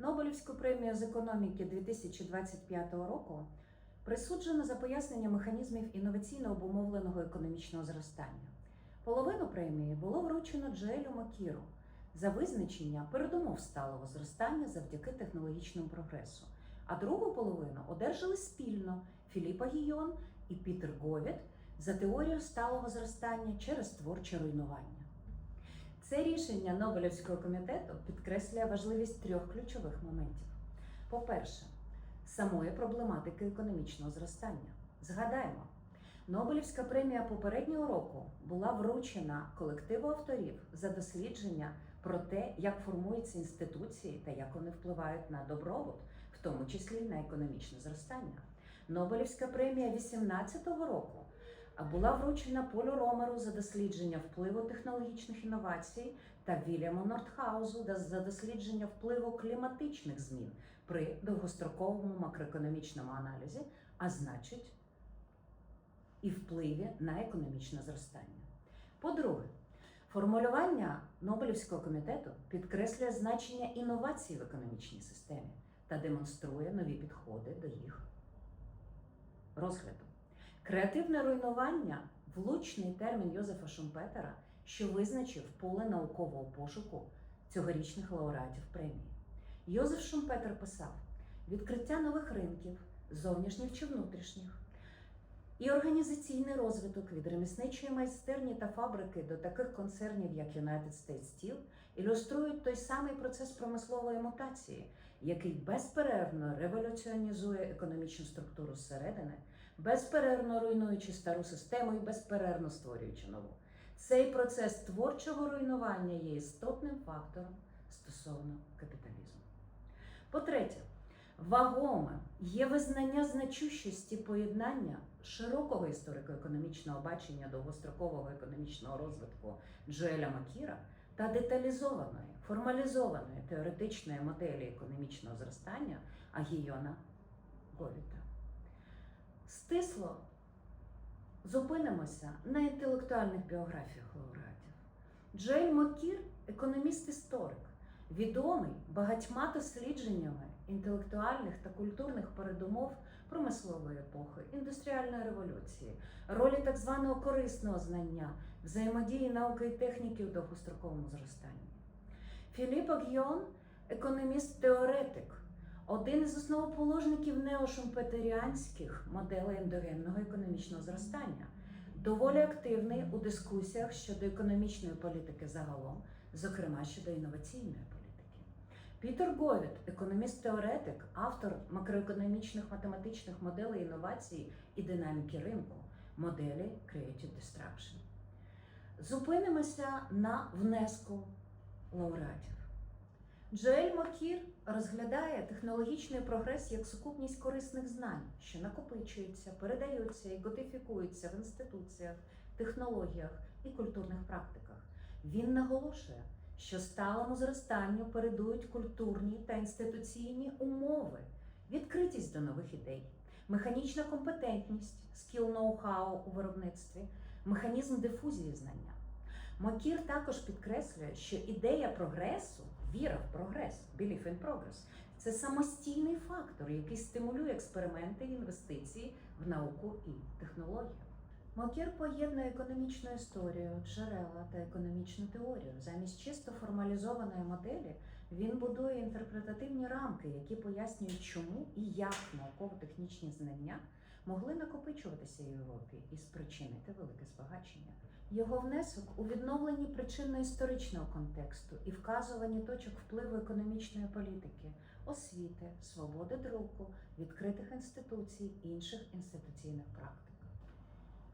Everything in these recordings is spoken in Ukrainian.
Нобелівську премію з економіки 2025 року присуджено за пояснення механізмів інноваційно обумовленого економічного зростання. Половину премії було вручено Джоелю Макіру за визначення передумов сталого зростання завдяки технологічному прогресу. А другу половину одержали спільно Філіпа Гійон і Пітер Говід за теорію сталого зростання через творче руйнування. Це рішення Нобелівського комітету підкреслює важливість трьох ключових моментів. По-перше, самої проблематики економічного зростання. Згадаємо, Нобелівська премія попереднього року була вручена колективу авторів за дослідження про те, як формуються інституції та як вони впливають на добробут, в тому числі й на економічне зростання. Нобелівська премія 2018 року була вручена Полю Ромеру за дослідження впливу технологічних інновацій та Вільяму Нортхаузу за дослідження впливу кліматичних змін при довгостроковому макроекономічному аналізі, а значить, і впливі на економічне зростання. По-друге, формулювання Нобелівського комітету підкреслює значення інновацій в економічній системі та демонструє нові підходи до їх розгляду. Креативне руйнування влучний термін Йозефа Шумпетера, що визначив поле наукового пошуку цьогорічних лауреатів премії. Йозеф Шумпетер писав: відкриття нових ринків, зовнішніх чи внутрішніх, і організаційний розвиток від ремісничої майстерні та фабрики до таких концернів, як United States Steel, ілюструють той самий процес промислової мутації, який безперервно революціонізує економічну структуру зсередини, безперервно руйнуючи стару систему і безперервно створюючи нову. Цей процес творчого руйнування є істотним фактором стосовно капіталізму. По-третє, вагоме є визнання значущості поєднання широкого історико-економічного бачення довгострокового економічного розвитку Джоеля Макіра та деталізованої, формалізованої теоретичної моделі економічного зростання Агійона Говіта. Стисло зупинимося на інтелектуальних біографіях лауреатів. Джоель Макір економіст-історик, відомий багатьма дослідженнями інтелектуальних та культурних передумов промислової епохи, індустріальної революції, ролі так званого корисного знання, взаємодії науки і техніки у довгостроковому зростанні. Філіп Агйон економіст-теоретик, один із основоположників неошумпетеріанських моделей ендогенного економічного зростання, доволі активний у дискусіях щодо економічної політики загалом, зокрема щодо інноваційної політики. Пітер Говід, економіст-теоретик, автор макроекономічних математичних моделей інновацій і динаміки ринку, моделі Creative Destruction. Зупинимося на внеску лауреатів. Джоель Макір розглядає технологічний прогрес як сукупність корисних знань, що накопичуються, передаються і кодифікуються в інституціях, технологіях і культурних практиках. Він наголошує, що сталому зростанню передують культурні та інституційні умови, відкритість до нових ідей, механічна компетентність, скіл ноу-хау у виробництві, механізм дифузії знання. Макір також підкреслює, що ідея прогресу, віра в прогрес, belief in progress, це самостійний фактор, який стимулює експерименти і інвестиції в науку і технологію. Макір поєднує економічну історію, джерела та економічну теорію. Замість чисто формалізованої моделі він будує інтерпретативні рамки, які пояснюють, чому і як науково-технічні знання могли накопичуватися в Європі і спричинити велике збагачення. Його внесок у відновленні причинно-історичного контексту і вказуванні точок впливу економічної політики, освіти, свободи друку, відкритих інституцій і інших інституційних практик.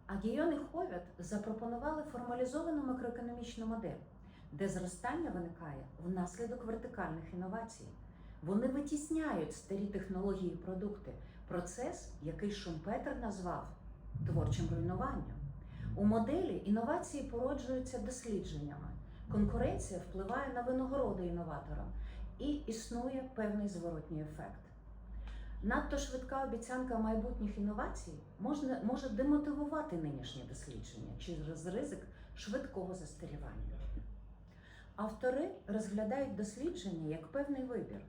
Агіон і Ховят запропонували формалізовану макроекономічну модель, де зростання виникає внаслідок вертикальних інновацій. Вони витісняють старі технології і продукти, процес, який Шумпетер назвав творчим руйнуванням. У моделі інновації породжуються дослідженнями. Конкуренція впливає на винагороди інноваторам і існує певний зворотній ефект. Надто швидка обіцянка майбутніх інновацій можна, може демотивувати нинішні дослідження через ризик швидкого застарівання. Автори розглядають дослідження як певний вибір,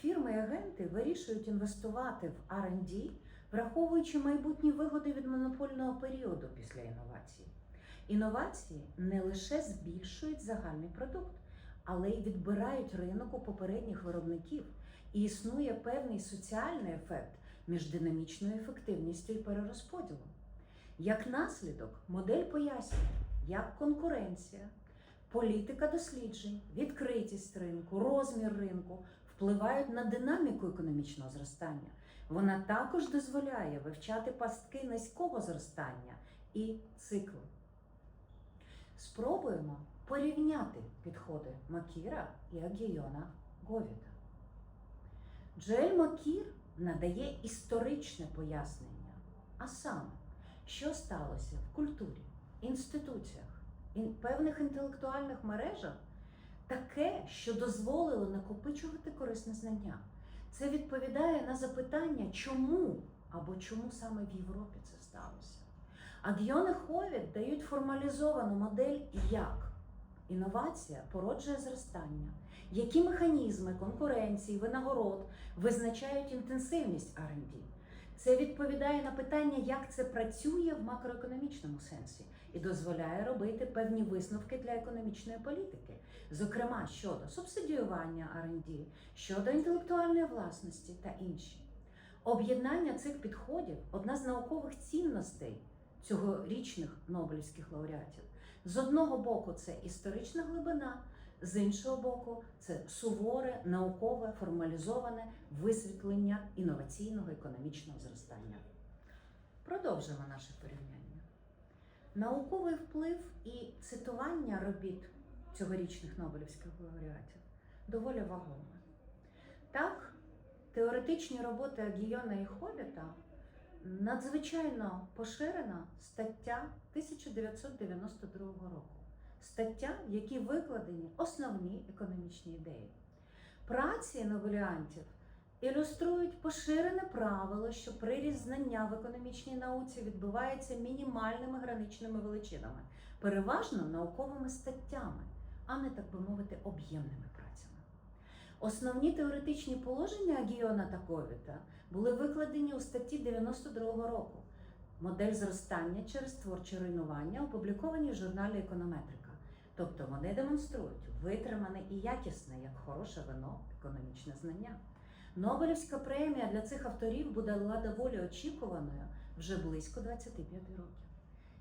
Фірми і агенти вирішують інвестувати в R&D, враховуючи майбутні вигоди від монопольного періоду після інновацій. Інновації не лише збільшують загальний продукт, але й відбирають ринок у попередніх виробників, і існує певний соціальний ефект між динамічною ефективністю і перерозподілом. Як наслідок, модель пояснює, як конкуренція, політика досліджень, відкритість ринку, розмір ринку впливають на динаміку економічного зростання. Вона також дозволяє вивчати пастки низького зростання і цикли. Спробуємо порівняти підходи Макіра і Агійона Говіда. Джоель Макір надає історичне пояснення, а саме, що сталося в культурі, інституціях, ін- певних інтелектуальних мережах, таке, що дозволило накопичувати корисне знання. Це відповідає на запитання, чому або чому саме в Європі це сталося. Агйон і Ховід дають формалізовану модель як інновація породжує зростання, які механізми конкуренції, винагород визначають інтенсивність R&D. Це відповідає на питання, як це працює в макроекономічному сенсі, і дозволяє робити певні висновки для економічної політики, зокрема щодо субсидіювання R&D, щодо інтелектуальної власності та інші. Об'єднання цих підходів одна з наукових цінностей цьогорічних Нобелівських лауреатів. З одного боку, це історична глибина, з іншого боку, це суворе, наукове, формалізоване висвітлення інноваційного економічного зростання. Продовжимо наше порівняння. Науковий вплив і цитування робіт цьогорічних Нобелівських лауреатів доволі вагоме. Так, теоретичні роботи Агійона і Хобіта надзвичайно поширена стаття 1992 року. Стаття, в якій викладені основні економічні ідеї. Праці новеліантів ілюструють поширене правило, що приріст знання в економічній науці відбувається мінімальними граничними величинами, переважно науковими статтями, а не, так би мовити, об'ємними працями. Основні теоретичні положення Агіона та Ковіта були викладені у статті 92 року. Модель зростання через творче руйнування опубліковані в журналі Економетрика. Тобто вони демонструють витримане і якісне, як хороше вино, економічне знання. Нобелівська премія для цих авторів буде доволі очікуваною вже близько 25 років.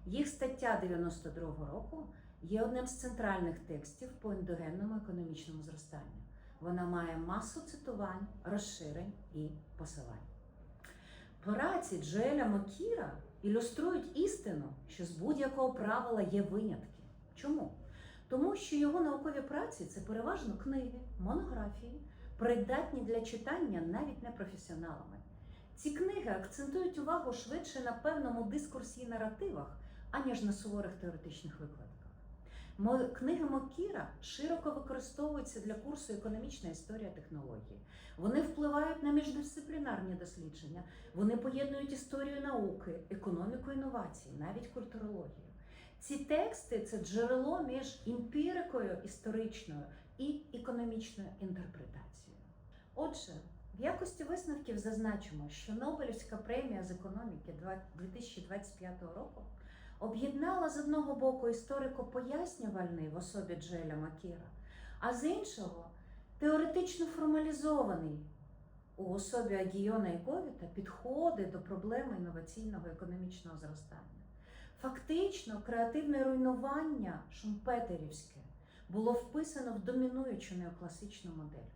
Їх стаття 92 року є одним з центральних текстів по ендогенному економічному зростанню. Вона має масу цитувань, розширень і посилань. Праці Джоеля Мокіра ілюструють істину, що з будь-якого правила є винятки. Чому? Тому що його наукові праці це переважно книги, монографії, придатні для читання навіть не професіоналами. Ці книги акцентують увагу швидше на певному дискурсі і наративах, аніж на суворих теоретичних викладках. Книги Мокіра широко використовуються для курсу економічна історія технології. Вони впливають на міждисциплінарні дослідження, вони поєднують історію науки, економіку інновацій, навіть культурологію. Ці тексти це джерело між емпірикою історичною і економічною інтерпретацією. Отже, в якості висновків зазначимо, що Нобелівська премія з економіки 2025 року об'єднала з одного боку історико-пояснювальний в особі Джеля Макіра, а з іншого теоретично формалізований у особі Агійона і Говіта підходи до проблеми інноваційного економічного зростання. Фактично, креативне руйнування шумпетерівське було вписано в домінуючу неокласичну модель.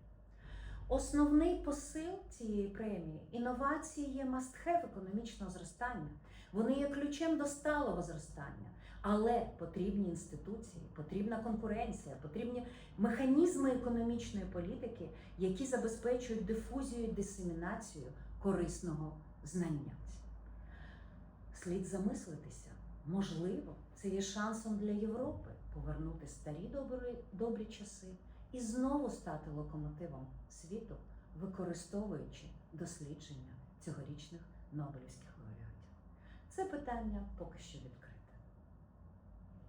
Основний посил цієї премії інновації є must-have економічного зростання. Вони є ключем до сталого зростання, але потрібні інституції, потрібна конкуренція, потрібні механізми економічної політики, які забезпечують дифузію і дисемінацію корисного знання. Слід замислитися, можливо, це є шансом для Європи повернути старі добрі, добрі часи і знову стати локомотивом світу, використовуючи дослідження цьогорічних Нобелівських лауреатів. Це питання поки що відкрите.